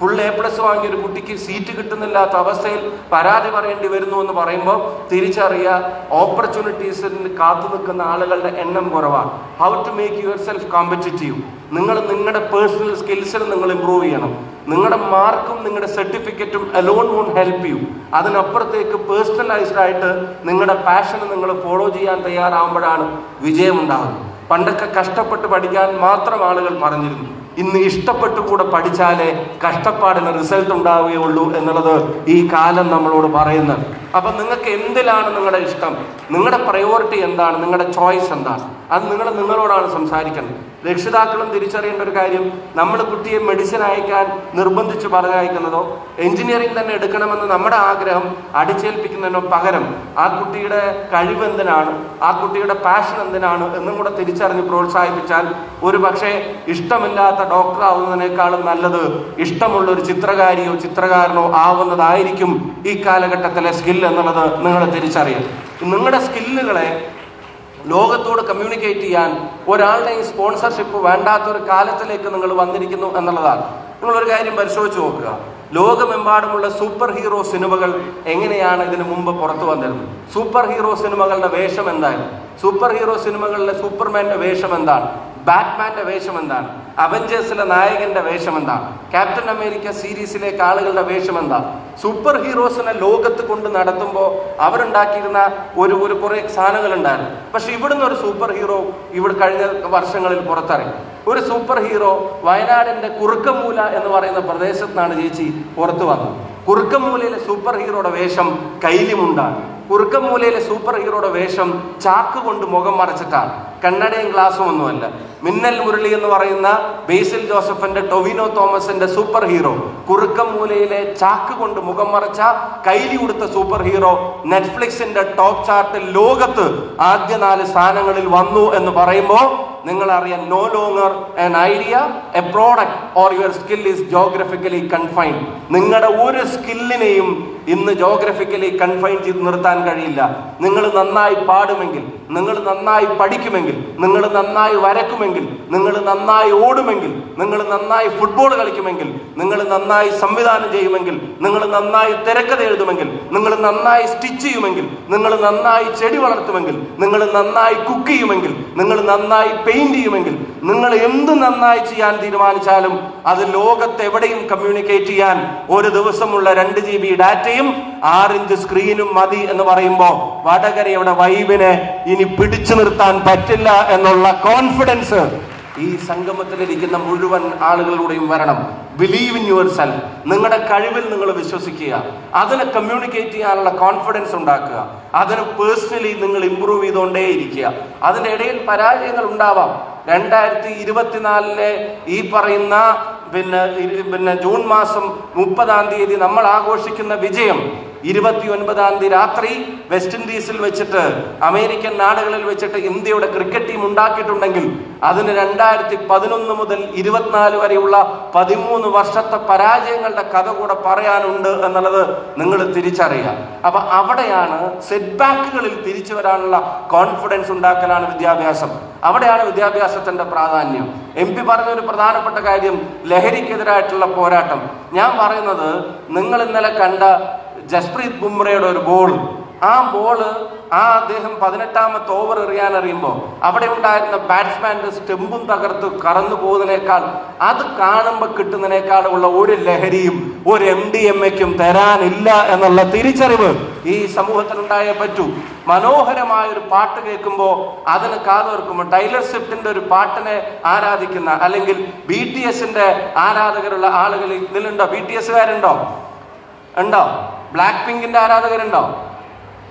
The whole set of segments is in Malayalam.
ഫുൾ എ പ്ലസ് വാങ്ങിയ ഒരു കുട്ടിക്ക് സീറ്റ് കിട്ടുന്നില്ലാത്ത അവസ്ഥയിൽ പരാതി പറയേണ്ടി വരുന്നു എന്ന് പറയുമ്പോൾ തിരിച്ചറിയുക ഓപ്പർച്യൂണിറ്റീസിന് കാത്തു നിൽക്കുന്ന ആളുകളുടെ എണ്ണം കുറവാണ്. How to make yourself competitive നിങ്ങൾ നിങ്ങളുടെ പേഴ്സണൽ സ്കിൽസിൽ നിങ്ങൾ ഇമ്പ്രൂവ് ചെയ്യണം. നിങ്ങളുടെ മാർക്കും നിങ്ങളുടെ സർട്ടിഫിക്കറ്റും അലോൺ വോൺ ഹെൽപ്പ് യു അതിനപ്പുറത്തേക്ക് പേഴ്സണലൈസ്ഡ് ആയിട്ട് നിങ്ങളുടെ പാഷന് നിങ്ങൾ ഫോളോ ചെയ്യാൻ തയ്യാറാവുമ്പോഴാണ് വിജയമുണ്ടാകുന്നത്. പണ്ടൊക്കെ കഷ്ടപ്പെട്ട് പഠിക്കാൻ മാത്രം ആളുകൾ പറഞ്ഞിരുന്നു ഇന്ന് ഇഷ്ടപ്പെട്ടു കൂടെ പഠിച്ചാലേ കഷ്ടപ്പാടിന് റിസൾട്ട് ഉണ്ടാവുകയുള്ളൂ എന്നുള്ളത് ഈ കാലം നമ്മളോട് പറയുന്നത്. അപ്പം നിങ്ങൾക്ക് എന്തിലാണ് നിങ്ങളുടെ ഇഷ്ടം? നിങ്ങളുടെ പ്രയോറിറ്റി എന്താണ്? നിങ്ങളുടെ ചോയ്സ് എന്താണ്? അത് നിങ്ങൾ നിങ്ങളോടാണ് സംസാരിക്കേണ്ടത് രക്ഷിതാക്കളും തിരിച്ചറിയേണ്ട ഒരു കാര്യം നമ്മൾ കുട്ടിയെ മെഡിസിൻ അയക്കാൻ നിർബന്ധിച്ച് പറഞ്ഞയക്കുന്നതോ എഞ്ചിനീയറിംഗ് തന്നെ എടുക്കണമെന്ന് നമ്മുടെ ആഗ്രഹം അടിച്ചേൽപ്പിക്കുന്നതിനോ പകരം ആ കുട്ടിയുടെ കഴിവ് എന്തിനാണ് ആ കുട്ടിയുടെ പാഷൻ എന്തിനാണ് എന്നും കൂടെ തിരിച്ചറിഞ്ഞ് പ്രോത്സാഹിപ്പിച്ചാൽ ഒരു പക്ഷേ ഇഷ്ടമില്ലാത്ത ഡോക്ടർ ആവുന്നതിനേക്കാളും നല്ലത് ഇഷ്ടമുള്ള ഒരു ചിത്രകാരിയോ ചിത്രകാരനോ ആവുന്നതായിരിക്കും ഈ കാലഘട്ടത്തിലെ സ്കിൽ എന്നുള്ളത് നിങ്ങൾ തിരിച്ചറിയാം നിങ്ങളുടെ സ്കില്ലുകളെ ലോകത്തോട് കമ്മ്യൂണിക്കേറ്റ് ചെയ്യാൻ ഒരാളുടെയും സ്പോൺസർഷിപ്പ് വേണ്ടാത്തൊരു കാലത്തിലേക്ക് നിങ്ങൾ വന്നിരിക്കുന്നു എന്നുള്ളതാണ്. നിങ്ങളൊരു കാര്യം പരിശോധിച്ച് നോക്കുക. ലോകമെമ്പാടുമുള്ള സൂപ്പർ ഹീറോ സിനിമകൾ എങ്ങനെയാണ് ഇതിനു മുമ്പ് പുറത്തു വന്നിരുന്നത് സൂപ്പർ ഹീറോ സിനിമകളുടെ വേഷം എന്തായിരുന്നു സൂപ്പർ ഹീറോ സിനിമകളിലെ സൂപ്പർമാന്റെ വേഷം എന്താണ്? ബാറ്റ്മാന്റെ വേഷം എന്താണ് അവഞ്ചേഴ്സിലെ നായകന്റെ വേഷം എന്താണ് ക്യാപ്റ്റൻ അമേരിക്ക സീരീസിലെ ആളുകളുടെ വേഷം എന്താണ് സൂപ്പർ ഹീറോസിനെ ലോകത്ത് കൊണ്ട് നടത്തുമ്പോൾ അവരുണ്ടാക്കിയിരുന്ന ഒരു ഒരു കുറേ സാധനങ്ങൾ ഉണ്ടായിരുന്നു. പക്ഷെ ഇവിടുന്ന് ഒരു സൂപ്പർ ഹീറോ ഇവിടെ കഴിഞ്ഞ വർഷങ്ങളിൽ പുറത്തിറങ്ങി. ഒരു സൂപ്പർ ഹീറോ വയനാടിന്റെ കുറുക്കമൂല എന്ന് പറയുന്ന പ്രദേശത്താണ് ചേച്ചി പുറത്തു വന്നത്. കുറുക്കമൂലയിലെ സൂപ്പർ ഹീറോയുടെ വേഷം കൈലിമുണ്ടാണ്. കുറുക്കമൂലയിലെ സൂപ്പർ ഹീറോയുടെ വേഷം ചാക്ക് കൊണ്ട് മുഖം മറച്ചിട്ടാണ്. കണ്ണടയും ഗ്ലാസും ഒന്നുമല്ല മിന്നൽ മുരളി എന്ന് പറയുന്ന ബേസിൽ ജോസഫിന്റെ ടൊവിനോ തോമസിന്റെ സൂപ്പർ ഹീറോ. കുറുക്കം മൂലയിലെ ചാക്ക് കൊണ്ട് മുഖം മറച്ച കൈലി കൊടുത്ത സൂപ്പർ ഹീറോ നെറ്റ്ഫ്ലിക്സിന്റെ ടോപ്പ് ചാർട്ടിൽ ലോകത്ത് ആദ്യ നാല് സ്ഥാനങ്ങളിൽ വന്നു എന്ന് പറയുമ്പോൾ നിങ്ങൾ അറിയാൻ no longer an idea a product or your skill is geographically confined നിങ്ങളുടെ ഒരു സ്കില്ലിനെയും ഇന്ന് ജോഗ്രഫിക്കലി കൺഫൈൻ ചെയ്ത് നിർത്താൻ കഴിയില്ല. നിങ്ങൾ നന്നായി പാടുമെങ്കിൽ നിങ്ങൾ നന്നായി പഠിക്കുമെങ്കിൽ നിങ്ങൾ നന്നായി വരക്കുമെങ്കിൽ നിങ്ങൾ നന്നായി ഓടുമെങ്കിൽ നിങ്ങൾ നന്നായി ഫുട്ബോൾ കളിക്കുമെങ്കിൽ നിങ്ങൾ നന്നായി സംവിധാനം ചെയ്യുമെങ്കിൽ നിങ്ങൾ നന്നായി തിരക്കഥ എഴുതുമെങ്കിൽ നിങ്ങൾ നന്നായി സ്റ്റിച്ച് ചെയ്യുമെങ്കിൽ നിങ്ങൾ നന്നായി ചെടി വളർത്തുമെങ്കിൽ നിങ്ങൾ നന്നായി കുക്ക് ചെയ്യുമെങ്കിൽ നിങ്ങൾ നന്നായി പെയിന്റ് ചെയ്യുമെങ്കിൽ നിങ്ങൾ എന്ത് നന്നായി ചെയ്യാൻ തീരുമാനിച്ചാലും അത് ലോകത്ത് എവിടെയും കമ്മ്യൂണിക്കേറ്റ് ചെയ്യാൻ ഒരു ദിവസമുള്ള രണ്ട് ജി ബി ഡാറ്റയും ആറിഞ്ച് സ്ക്രീനും മതി എന്ന് പറയുമ്പോൾ വടകരയുടെ വൈബിനെ ഇനി പിടിച്ചു നിർത്താൻ പറ്റില്ല എന്നുള്ള കോൺഫിഡൻസ് ഈ സംഗമത്തിലിരിക്കുന്ന മുഴുവൻ ആളുകളിലൂടെയും വരണം. ബിലീവ് ഇൻ യുവർ സെൽഫ് നിങ്ങളുടെ കഴിവിൽ നിങ്ങൾ വിശ്വസിക്കുക. അതിനെ കമ്മ്യൂണിക്കേറ്റ് ചെയ്യാനുള്ള കോൺഫിഡൻസ് ഉണ്ടാക്കുക. അതിന് പേഴ്സണലി നിങ്ങൾ ഇമ്പ്രൂവ് ചെയ്തുകൊണ്ടേ ഇരിക്കുക അതിന്റെ ഇടയിൽ പരാജയങ്ങൾ ഉണ്ടാവാം. രണ്ടായിരത്തി ഇരുപത്തിനാലിലെ ഈ പറയുന്ന പിന്നെ പിന്നെ ജൂൺ മാസം മുപ്പതാം തീയതി നമ്മൾ ആഘോഷിക്കുന്ന വിജയം ഇരുപത്തി ഒൻപതാം തീയതി രാത്രി വെസ്റ്റ് ഇൻഡീസിൽ വെച്ചിട്ട് അമേരിക്കൻ നാടുകളിൽ വെച്ചിട്ട് ഇന്ത്യയുടെ ക്രിക്കറ്റ് ടീം ഉണ്ടാക്കിയിട്ടുണ്ടെങ്കിൽ അതിന് രണ്ടായിരത്തി പതിനൊന്ന് മുതൽ ഇരുപത്തിനാല് വരെയുള്ള പതിമൂന്ന് വർഷത്തെ പരാജയങ്ങളുടെ കഥ കൂടെ പറയാനുണ്ട് എന്നുള്ളത് നിങ്ങൾ തിരിച്ചറിയുക. അപ്പൊ അവിടെയാണ് സെറ്റ് ബാക്കുകളിൽ തിരിച്ചു വരാനുള്ള കോൺഫിഡൻസ് ഉണ്ടാക്കലാണ് വിദ്യാഭ്യാസം. അവിടെയാണ് വിദ്യാഭ്യാസത്തിന്റെ പ്രാധാന്യം. എം പി പറഞ്ഞ ഒരു പ്രധാനപ്പെട്ട കാര്യം ലഹരിക്കെതിരായിട്ടുള്ള പോരാട്ടം. ഞാൻ പറയുന്നത് നിങ്ങൾ ഇന്നലെ കണ്ട ജസ്പ്രീത് ബുംറയുടെ ഒരു ബോൾ ആ ബോൾ ആ അദ്ദേഹം പതിനെട്ടാമത്തെ ഓവർ എറിയാൻ അറിയുമ്പോൾ അവിടെ ഉണ്ടായിരുന്ന ബാറ്റ്സ്മാന്റെ സ്റ്റെമ്പും തകർത്ത് കറന്നു പോകുന്നതിനേക്കാൾ അത് കാണുമ്പോൾ കിട്ടുന്നതിനേക്കാളുള്ള ഒരു ലഹരിയും ഒരു എം ഡി എം എക്കും തരാനില്ല എന്നുള്ള തിരിച്ചറിവ് ഈ സമൂഹത്തിനുണ്ടായേ പറ്റൂ. മനോഹരമായ ഒരു പാട്ട് കേൾക്കുമ്പോൾ അതിന് കാതോർക്കുമ്പോൾ ടൈലർ സ്വിഫ്റ്റിന്റെ ഒരു പാട്ടിനെ ആരാധിക്കുന്ന അല്ലെങ്കിൽ ബി ടി എസിന്റെ ആരാധകരുള്ള ആളുകൾ ഇതിലുണ്ടോ ബി ടി എസുകാരുണ്ടോ ഉണ്ടോ? ബ്ലാക്ക് പിങ്കിന്റെ ആരാധകരുണ്ടോ?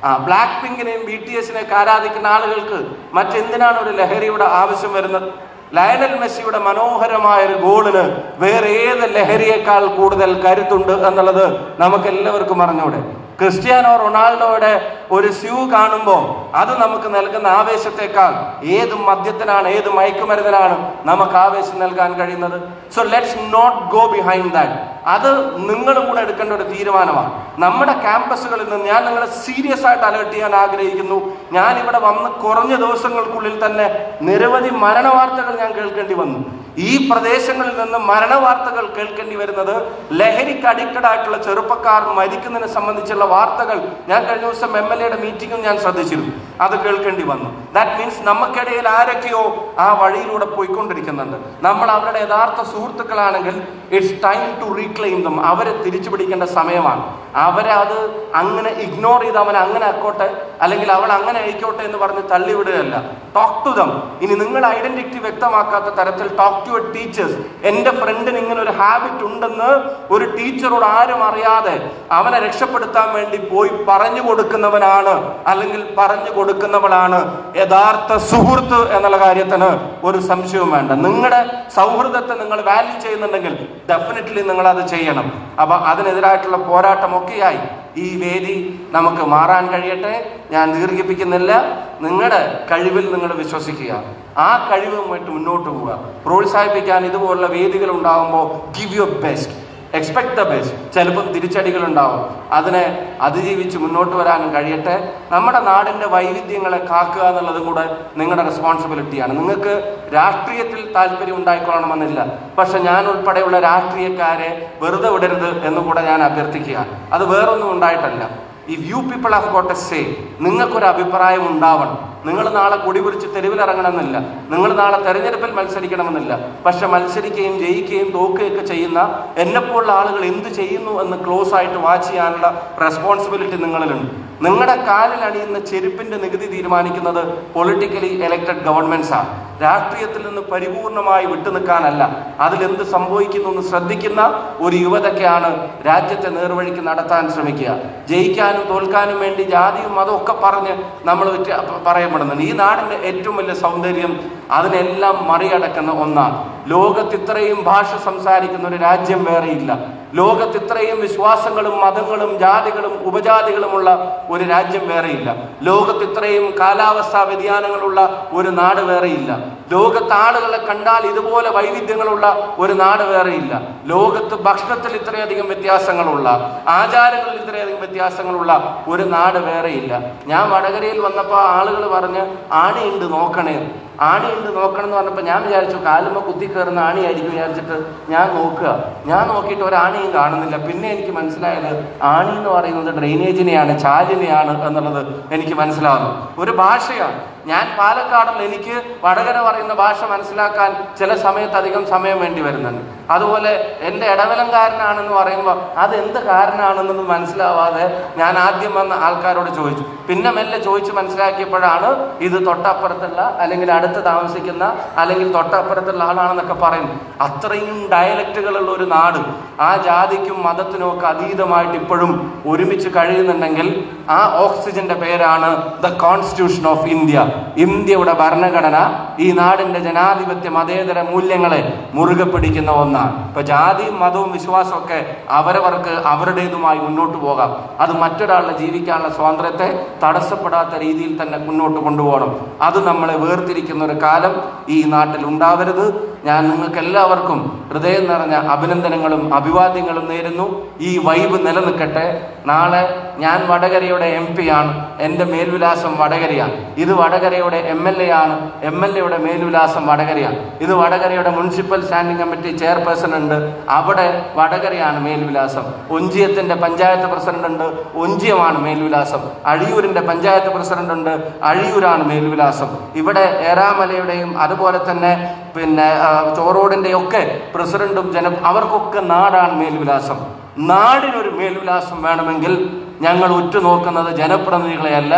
ആ ബ്ലാക്ക് പിങ്കിനെയും ബി ടി എസിനെയൊക്കെ ആരാധിക്കുന്ന ആളുകൾക്ക് മറ്റെന്തിനാണ് ഒരു ലഹരിയുടെ ആവശ്യം വരുന്നത്? ലയനൽ മെസ്സിയുടെ മനോഹരമായ ഒരു ഗോളിന് വേറെ ഏത് ലഹരിയേക്കാൾ കൂടുതൽ കരുത്തുണ്ട് എന്നുള്ളത് നമുക്ക് എല്ലാവർക്കും അറിഞ്ഞൂടെ. ക്രിസ്ത്യാനോ റൊണാൾഡോയുടെ ഒരു സ്യൂ കാണുമ്പോൾ അത് നമുക്ക് നൽകുന്ന ആവേശത്തെക്കാൾ ഏത് മദ്യത്തിനാണ് ഏത് മയക്കുമരുന്നിനാണ് നമുക്ക് ആവേശം നൽകാൻ കഴിയുന്നത്? So let's not go behind that അത് നിങ്ങളും കൂടെ എടുക്കേണ്ട ഒരു തീരുമാനമാണ്. നമ്മുടെ ക്യാമ്പസുകളിൽ നിന്ന് ഞാൻ നിങ്ങളെ സീരിയസ് ആയിട്ട് അലേർട്ട് ചെയ്യാൻ ആഗ്രഹിക്കുന്നു. ഞാൻ ഇവിടെ വന്ന് കുറഞ്ഞ ദിവസങ്ങൾക്കുള്ളിൽ തന്നെ നിരവധി മരണ വാർത്തകൾ ഞാൻ കേൾക്കേണ്ടി വന്നു. ഈ പ്രദേശങ്ങളിൽ നിന്ന് മരണ വാർത്തകൾ കേൾക്കേണ്ടി വരുന്നത് ലഹരിക്ക് അഡിക്റ്റഡ് ആയിട്ടുള്ള ചെറുപ്പക്കാർ മരിക്കുന്നതിനെ സംബന്ധിച്ചുള്ള വാർത്തകൾ ഞാൻ കഴിഞ്ഞ ദിവസം എം എൽ എയുടെ മീറ്റിംഗും ഞാൻ ശ്രദ്ധിച്ചിരുന്നു. അത് കേൾക്കേണ്ടി വന്നു. ദാറ്റ് മീൻസ് നമുക്കിടയിൽ ആരൊക്കെയോ ആ വഴിയിലൂടെ പോയിക്കൊണ്ടിരിക്കുന്നുണ്ട്. നമ്മൾ അവരുടെ യഥാർത്ഥ സുഹൃത്തുക്കളാണെങ്കിൽ it's time to reclaim them അവരെ തിരിച്ചു പിടിക്കേണ്ട സമയമാണ്. അവരെ അത് അങ്ങനെ ഇഗ്നോർ ചെയ്ത് അവൻ അങ്ങനെ ആക്കോട്ടെ അല്ലെങ്കിൽ അവൾ അങ്ങനെ ആയിക്കോട്ടെ എന്ന് പറഞ്ഞ് തള്ളിവിടുകയല്ല. ടോക്ക് ടു ദം ഇനി നിങ്ങൾ ഐഡന്റിറ്റി വ്യക്തമാക്കാത്ത തരത്തിൽ ടോക്ക് ടു എ ടീച്ചേഴ്സ് എന്റെ ഫ്രണ്ടിന് ഇങ്ങനെ ഒരു ഹാബിറ്റ് ഉണ്ടെന്ന് ഒരു ടീച്ചറോട് ആരും അറിയാതെ അവനെ രക്ഷപ്പെടുത്താൻ വേണ്ടി പോയി പറഞ്ഞു കൊടുക്കുന്നവനാണ്. അല്ലെങ്കിൽ പറഞ്ഞു കൊടുക്കുന്നവളാണ്. യഥാർത്ഥ സുഹൃത്ത് എന്നുള്ള കാര്യത്തിന് ഒരു സംശയവും വേണ്ട. നിങ്ങളുടെ സൗഹൃദത്തെ നിങ്ങൾ വാല്യൂ ചെയ്യുന്നുണ്ടെങ്കിൽ ഡെഫിനറ്റ്ലി നിങ്ങൾ അത് ചെയ്യണം. അപ്പൊ അതിനെതിരായിട്ടുള്ള പോരാട്ടമൊക്കെയായി ഈ വേദി നമുക്ക് മാറാൻ കഴിയട്ടെ. ഞാൻ ദീർഘിപ്പിക്കുന്നില്ല. നിങ്ങളുടെ കഴിവിൽ നിങ്ങൾ വിശ്വസിക്കുക. ആ കഴിവുമായിട്ട് മുന്നോട്ട് പോവുക. പ്രോത്സാഹിപ്പിക്കാൻ ഇതുപോലുള്ള വേദികൾ ഉണ്ടാകുമ്പോൾ give your best expect the best ചിലപ്പം തിരിച്ചടികൾ ഉണ്ടാവും അതിനെ അതിജീവിച്ച് മുന്നോട്ട് വരാനും കഴിയട്ടെ. നമ്മുടെ നാടിന്റെ വൈവിധ്യങ്ങളെ കാക്കുക എന്നുള്ളതും കൂടെ നിങ്ങളുടെ റെസ്പോൺസിബിലിറ്റിയാണ് നിങ്ങൾക്ക് രാഷ്ട്രീയത്തിൽ താല്പര്യം ഉണ്ടായിക്കൊള്ളണമെന്നില്ല. പക്ഷെ ഞാൻ ഉൾപ്പെടെയുള്ള രാഷ്ട്രീയക്കാരെ വെറുതെ വിടരുത് എന്ന് കൂടെ ഞാൻ അഭ്യർത്ഥിക്കുക അത് വേറൊന്നും ഉണ്ടായിട്ടല്ല. If you people have got a say നിങ്ങൾക്കൊരു അഭിപ്രായം ഉണ്ടാവണം. നിങ്ങൾ നാളെ കൊടി പിടിച്ച് തെരുവിലിറങ്ങണമെന്നില്ല. നിങ്ങൾ നാളെ തെരഞ്ഞെടുപ്പിൽ മത്സരിക്കണമെന്നില്ല. പക്ഷെ മത്സരിക്കുകയും ജയിക്കുകയും തോക്കുകയൊക്കെ ചെയ്യുന്ന എന്നെപ്പോലുള്ള ആളുകൾ എന്ത് ചെയ്യുന്നു എന്ന് ക്ലോസ് ആയിട്ട് വാച്ച് ചെയ്യാനുള്ള റെസ്പോൺസിബിലിറ്റി നിങ്ങളിലുണ്ട്. നിങ്ങളുടെ കാലിൽ അണിയുന്ന ചെരുപ്പിന്റെ നികുതി തീരുമാനിക്കുന്നത് പൊളിറ്റിക്കലി എലക്റ്റഡ് ഗവൺമെന്റ്സ് ആണ്. രാഷ്ട്രീയത്തിൽ നിന്ന് പരിപൂർണമായി വിട്ടുനിൽക്കാനല്ല അതിലെന്ത് സംഭവിക്കുന്നു എന്ന് ശ്രദ്ധിക്കുന്ന ഒരു യുവതക്കെയാണ് രാജ്യത്തെ നേർവഴിക്ക് നടത്താൻ ശ്രമിക്കുക. ജയിക്കാനും തോൽക്കാനും വേണ്ടി ജാതിയും മതവും ഒക്കെ പറഞ്ഞ് നമ്മൾ വിറ്റ് പറയപ്പെടുന്നുണ്ട് ഈ നാടിന്റെ ഏറ്റവും വലിയ സൗന്ദര്യം അതിനെല്ലാം മറികടക്കുന്ന ഒന്നാണ്. ലോകത്ത് ഇത്രയും ഭാഷ സംസാരിക്കുന്ന ഒരു രാജ്യം വേറെയില്ല. ലോകത്ത് ഇത്രയും വിശ്വാസങ്ങളും മതങ്ങളും ജാതികളും ഉപജാതികളുമുള്ള ഒരു രാജ്യം വേറെയില്ല. ലോകത്ത് ഇത്രയും കാലാവസ്ഥാ വ്യതിയാനങ്ങളുള്ള ഒരു നാട് വേറെയില്ല. ലോകത്ത് ആളുകളെ കണ്ടാൽ ഇതുപോലെ വൈവിധ്യങ്ങളുള്ള ഒരു നാട് വേറെയില്ല. ലോകത്ത് ഭക്ഷണത്തിൽ ഇത്രയധികം വ്യത്യാസങ്ങളുള്ള ആചാരങ്ങളിൽ ഇത്രയധികം വ്യത്യാസങ്ങളുള്ള ഒരു നാട് വേറെയില്ല. ഞാൻ വടകരയിൽ വന്നപ്പോൾ ആളുകൾ പറഞ്ഞ് ആണിയുണ്ട് നോക്കണേ ആണിയുണ്ട് നോക്കണം എന്ന് പറഞ്ഞപ്പോൾ ഞാൻ വിചാരിച്ചു കാലുമ്പോൾ കുത്തി കയറുന്ന ആണിയായിരിക്കും വിചാരിച്ചിട്ട് ഞാൻ നോക്കുക. ഞാൻ നോക്കിയിട്ട് ഒരാണിയും കാണുന്നില്ല. പിന്നെ എനിക്ക് മനസ്സിലായത് ആണി എന്ന് പറയുന്നത് ഡ്രെയിനേജിനെയാണ് ചാലിനെയാണ് എന്നുള്ളത് എനിക്ക് മനസ്സിലാകുന്നു ഒരു ഭാഷയാണ്. ഞാൻ പാലക്കാടുള്ള എനിക്ക് വടകര പറയുന്ന ഭാഷ മനസ്സിലാക്കാൻ ചില സമയത്ത് അധികം സമയം വേണ്ടി വരുന്നുണ്ട്. അതുപോലെ എന്റെ ഇടനിലംകാരനാണെന്ന് പറയുമ്പോൾ അത് എന്ത് കാരനാണെന്നൊന്നും മനസ്സിലാവാതെ ഞാൻ ആദ്യം വന്ന ആൾക്കാരോട് ചോദിച്ചു. പിന്നെ മെല്ലെ ചോദിച്ച് മനസ്സിലാക്കിയപ്പോഴാണ് ഇത് തൊട്ടപ്പുറത്തുള്ള അല്ലെങ്കിൽ അടുത്ത് താമസിക്കുന്ന അല്ലെങ്കിൽ തൊട്ടപ്പുറത്തുള്ള ആളാണെന്നൊക്കെ പറയും. അത്രയും ഡയലക്റ്റുകളുള്ള ഒരു നാട്. ആ ജാതിക്കും മതത്തിനും ഒക്കെ അതീതമായിട്ട് ഇപ്പോഴും ഒരുമിച്ച് കഴിയുന്നുണ്ടെങ്കിൽ ആ ഓക്സിജന്റെ പേരാണ് ദ കോൺസ്റ്റിറ്റ്യൂഷൻ ഓഫ് ഇന്ത്യ ഇന്ത്യയുടെ ഭരണഘടന ഈ നാടിന്റെ ജനാധിപത്യ മതേതര മൂല്യങ്ങളെ മുറുകെ പിടിക്കുന്ന ഒന്നാണ്. ഇപ്പൊ ജാതിയും മതവും വിശ്വാസവും ഒക്കെ അവരവർക്ക് അവരുടേതുമായി മുന്നോട്ട് പോകാം. അത് മറ്റൊരാളുടെ ജീവിക്കാനുള്ള സ്വാതന്ത്ര്യത്തെ തടസ്സപ്പെടാത്ത രീതിയിൽ തന്നെ മുന്നോട്ട് കൊണ്ടുപോകണം. അത് നമ്മളെ വേർതിരിക്കുന്ന ഒരു കാലം ഈ നാട്ടിൽ ഉണ്ടാവരുത് ഞാൻ നിങ്ങൾക്ക് എല്ലാവർക്കും ഹൃദയം നിറഞ്ഞ അഭിനന്ദനങ്ങളും അഭിവാദ്യങ്ങളും നേരുന്നു. ഈ വൈബ് നിലനിൽക്കട്ടെ. നാളെ ഞാൻ വടകരയുടെ എം പി ആണ്. എന്റെ മേൽവിലാസം വടകരയാണ്. ഇത് വടകരയുടെ എം എൽ എ ആണ്. എം എൽ എയുടെ മേൽവിലാസം വടകരയാണ്. ഇത് വടകരയുടെ മുനിസിപ്പൽ സ്റ്റാൻഡിംഗ് കമ്മിറ്റി ചെയർപേഴ്സൺ ഉണ്ട്. അവിടെ വടകരയാണ് മേൽവിലാസം. ഒഞ്ചിയത്തിന്റെ പഞ്ചായത്ത് പ്രസിഡന്റ് ഉണ്ട്. ഒഞ്ചിയമാണ് മേൽവിലാസം. അഴിയൂരിന്റെ പഞ്ചായത്ത് പ്രസിഡന്റ് ഉണ്ട്. അഴിയൂരാണ് മേൽവിലാസം. ഇവിടെ ഏറാമലയുടെയും അതുപോലെ തന്നെ പിന്നെ ചോറോടിന്റെ ഒക്കെ പ്രസിഡന്റും ജന അവർക്കൊക്കെ നാടാണ് മേൽവിലാസം. നാടിനൊരു മേൽവിലാസം വേണമെങ്കിൽ ഞങ്ങൾ ഉറ്റുനോക്കുന്നത് ജനപ്രതിനിധികളെയല്ല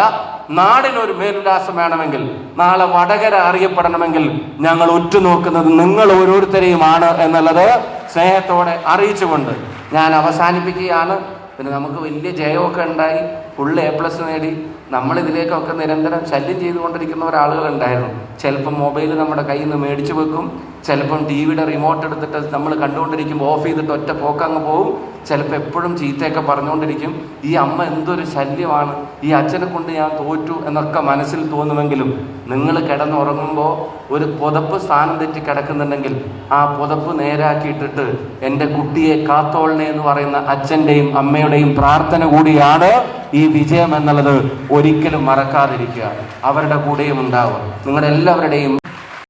നാടിനൊരു മേൽവിലാസം വേണമെങ്കിൽ നാളെ വടകര അറിയപ്പെടണമെങ്കിൽ ഞങ്ങൾ ഉറ്റുനോക്കുന്നത് നിങ്ങൾ ഓരോരുത്തരെയുമാണ് എന്നുള്ളത് സ്നേഹത്തോടെ അറിയിച്ചുകൊണ്ട് ഞാൻ അവസാനിപ്പിക്കുകയാണ്. പിന്നെ നമുക്ക് വലിയ ജയമൊക്കെ ഉണ്ടായി ഫുൾ എ പ്ലസ് നേടി. നമ്മളിതിലേക്കൊക്കെ നിരന്തരം ശല്യം ചെയ്തുകൊണ്ടിരിക്കുന്ന ഒരാളുകൾ ഉണ്ടായിരുന്നു. ചിലപ്പം മൊബൈൽ നമ്മുടെ കയ്യിൽ നിന്ന് മേടിച്ചു വെക്കും ചിലപ്പം ടി വിയുടെ റിമോട്ട് എടുത്തിട്ട് നമ്മൾ കണ്ടുകൊണ്ടിരിക്കുമ്പോൾ ഓഫ് ചെയ്തിട്ട് ഒറ്റ പോക്കങ്ങ് പോവും. ചിലപ്പോൾ എപ്പോഴും ചീത്തയൊക്കെ പറഞ്ഞുകൊണ്ടിരിക്കും. ഈ അമ്മ എന്തൊരു ശല്യമാണ്. ഈ അച്ഛനെ കൊണ്ട് ഞാൻ തോറ്റു എന്നൊക്കെ മനസ്സിൽ തോന്നുമെങ്കിലും നിങ്ങൾ കിടന്നുറങ്ങുമ്പോൾ ഒരു പുതപ്പ് സ്ഥാനം തെറ്റി കിടക്കുന്നുണ്ടെങ്കിൽ ആ പുതപ്പ് നേരാക്കിയിട്ടിട്ട് എന്റെ കുട്ടിയെ കാത്തോളണേ എന്ന് പറയുന്ന അച്ഛന്റെയും അമ്മയുടെയും പ്രാർത്ഥന കൂടിയാണ് ഈ വിജയം എന്നുള്ളത് ഒരിക്കലും മറക്കാതിരിക്കുക. അവരുടെ കൂടെയും ഉണ്ടാവുക. നിങ്ങളുടെ എല്ലാവരുടെയും